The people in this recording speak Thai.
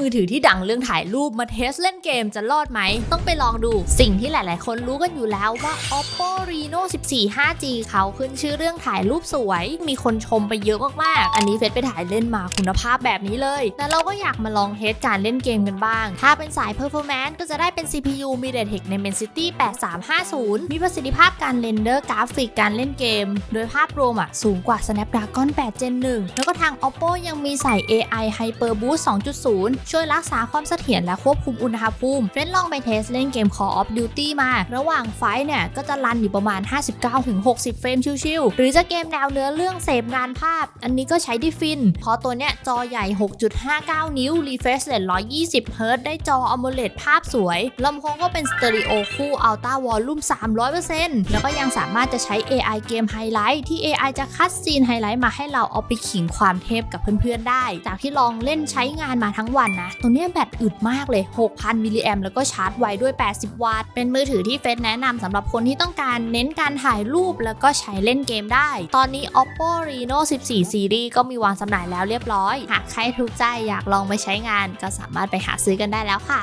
มือถือที่ดังเรื่องถ่ายรูปมาเทสเล่นเกมจะรอดไหม ต้องไปลองดูสิ่งที่หลาย ๆ คนรู้กันอยู่แล้วว่า oppo reno 14 5g เขาขึ้นชื่อเรื่องถ่ายรูปสวย มีคนชมไปเยอะมาก ๆ อันนี้เฟซไปถ่ายเล่นมาคุณภาพแบบนี้เลย แต่เราก็อยากมาลองเทสการเล่นเกมกันบ้าง ถ้าเป็นสาย performance ก็จะได้เป็น CPU MediaTek Dimensity 8350 มีประสิทธิภาพการเรนเดอร์กราฟิกการเล่นเกม โดยภาพรวมอะสูงกว่า Snapdragon 8 Gen 1 แล้วก็ทาง oppo ยังมีใส่ AI Hyper Boost 2.0ช่วยรักษาความเสถียรและควบคุมอุณหภูมิเฟรนลองไปเทสเล่นเกม Call of Duty มา ระหว่างไฟเนี่ยก็จะรันอยู่ประมาณ 59-60 เฟรมชิวๆ หรือจะเกมแนวเนื้อเรื่องเสพงานภาพ อันนี้ก็ใช้ได้ฟิน เพราะตัวเนี้ยจอใหญ่ 6.59 นิ้ว refresh rate 120 Hz ได้จอ AMOLED ภาพสวยลำโพงก็เป็นสเตอริโอคู่ Ultra Volume 300%แล้วก็ยังสามารถจะใช้ AI เกมไฮไลท์ที่ AI จะคัดซีนไฮไลท์มาให้เราเอาไปขิงความเทพกับเพื่อนๆได้ จากที่ลองเล่นใช้งานมาทั้งวันนะ ตัวเนี้ยแบตอึดมากเลย 6,000 มิลลิแอมแล้วก็ชาร์จไวด้วย 80 วัตต์ เป็นมือถือที่เฟซแนะนำสำหรับคนที่ต้องการเน้นการถ่ายรูปแล้วก็ใช้เล่นเกมได้ ตอนนี้ oppo reno 14 series ก็มีวางจำหน่ายแล้วเรียบร้อย หากใครถูกใจอยากลองไปใช้งานก็สามารถไปหาซื้อกันได้แล้วค่ะ